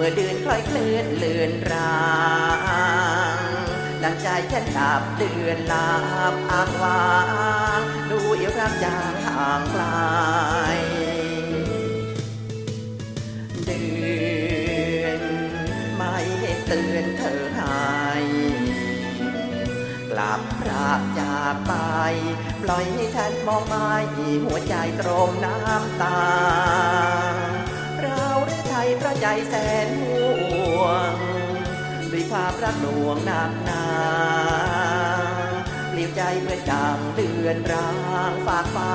มื่อเดือนคล้อยเคลื่อนเลือนรางดังใจฉันดับเดือนลาบอ้างวางดูเอีรักจางห่างไกลเดือนไม่เตือนเธอหายกลับพรากจากไป ปล่อยให้ฉันมองไม่หัวใจตรมน้ำตา เพราะใจแสนห่วงด้วยความรักหน่วงหนักหนาเปลี่ยวใจเหมือนดังเดือนรางฝากฟ้า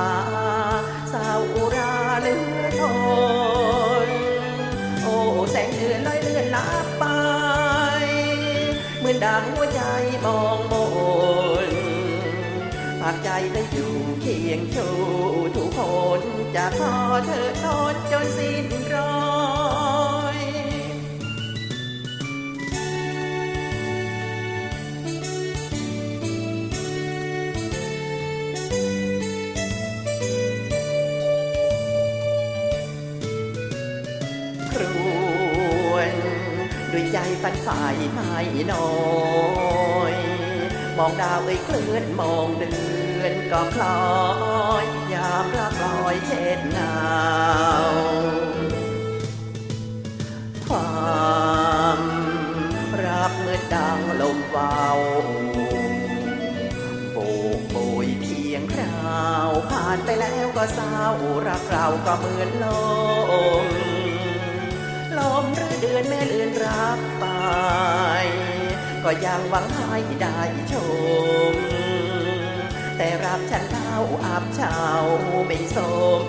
สาวอุราเหลือทนโอ้แสงเดือนลอยเลื่อนลับไปเหมือนดังหัวใจมองมนฝากใจได้อยู่เคียงชูทุกคนจะขอเธอทนจนสิ้น ด้วยใจฝันฝ่ายไม่น้อยมองดาวเอ้ยเคลื่อนมองเดือนก็คล้อยยามรักลอยเช็ดเงาความรักเมื่อดังลมเบาโบกโบยเพียงคราว ผ่านไปแล้วก็เศร้ารักเราก็เหมือนลม มหรือเดือนแม่เลือนรักไป ก็ยังหวังให้ได้ชม แต่รักฉันเล่าอับเฉาไม่สม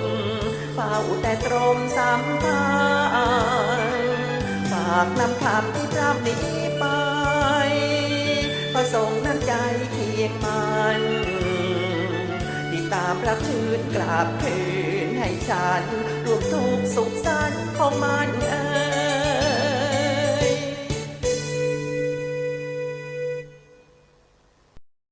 เฝ้าแต่ตรมสัมพันฝากนำคำที่พร่ำนี้ไปประสงค์น้ำใจเคียงมันติดตามรักชื่นกราบคืนให้ฉันรวมทุกสุขสันต์ของมันเอ่